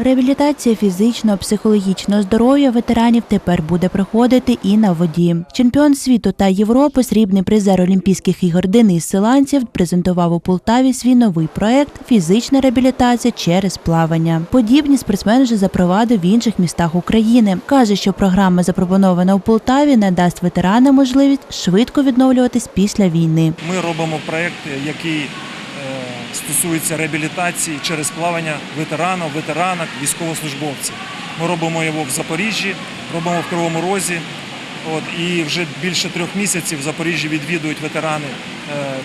Реабілітація фізичного, психологічного здоров'я ветеранів тепер буде проходити і на воді. Чемпіон світу та Європи, срібний призер Олімпійських ігор Денис Силанців презентував у Полтаві свій новий проект Фізична реабілітація через плавання. Подібні спортсмен вже запровадив в інших містах України. каже, що програма, запропонована у Полтаві, надасть ветеранам можливість швидко відновлюватись після війни. Ми робимо проєкт, який стосується реабілітації через плавання ветеранів, ветеранок, військовослужбовців. Ми робимо його в Запоріжжі, робимо в Кривому Розі. От, і вже більше трьох місяців в Запоріжжі відвідують ветерани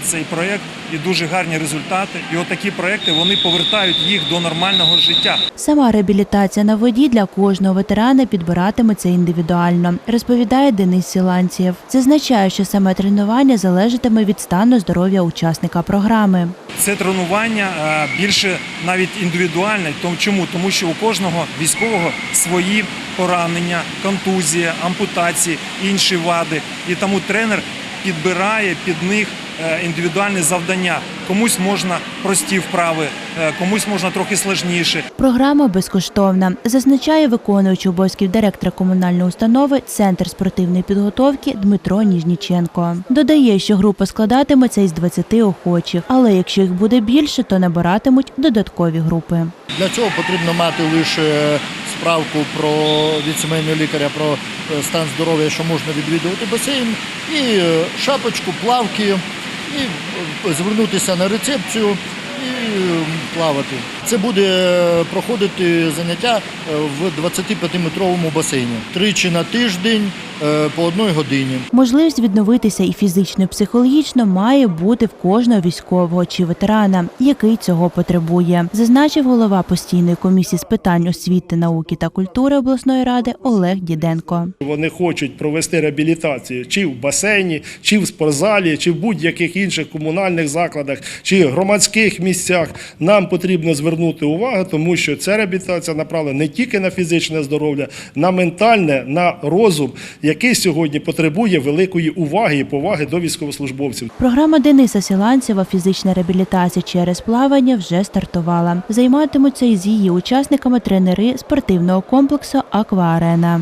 цей проєкт і дуже гарні результати. І от такі проєкти вони повертають їх до нормального життя. Сама реабілітація на воді для кожного ветерана підбиратиметься індивідуально, розповідає Денис Сіланцієв. Це означає, що саме тренування залежатиме від стану здоров'я учасника програми. Це тренування е, більше навіть індивідуальне. Тому чому? Тому що у кожного військового свої поранення, контузія, ампутації, інші вади. І тому тренер підбирає під них е, індивідуальне завдання. Комусь можна прості вправи, е, комусь можна трохи сложніше. Програма безкоштовна, зазначає виконуючий обов'язків директора комунальної установи Центр спортивної підготовки Дмитро Ніжніченко. Додає, що група складатиметься із 20 охочих, але якщо їх буде більше, то набиратимуть додаткові групи. Для цього потрібно мати лише справку про від сімейного лікаря про е, стан здоров'я, що можна відвідувати басейн, і шапочку, плавки, і е, звернутися на рецепцію і плавати. Це буде е, проходити заняття е, в 25-метровому басейні тричі на тиждень по одній годині. Можливість відновитися і фізично, і психологічно має бути в кожного військового чи ветерана, який цього потребує, зазначив голова постійної комісії з питань освіти, науки та культури обласної ради Олег Діденко. Вони хочуть провести реабілітацію чи в басейні, чи в спортзалі, чи в будь-яких інших комунальних закладах, чи громадських місцях. Нам потрібно звернути увагу, тому що ця реабілітація направлена не тільки на фізичне здоров'я, на ментальне, на розум, який сьогодні потребує великої уваги і поваги до військовослужбовців. Програма Дениса Сіланцева Фізична реабілітація через плавання вже стартувала. Займатимуться із її учасниками тренери спортивного комплексу Акваарена.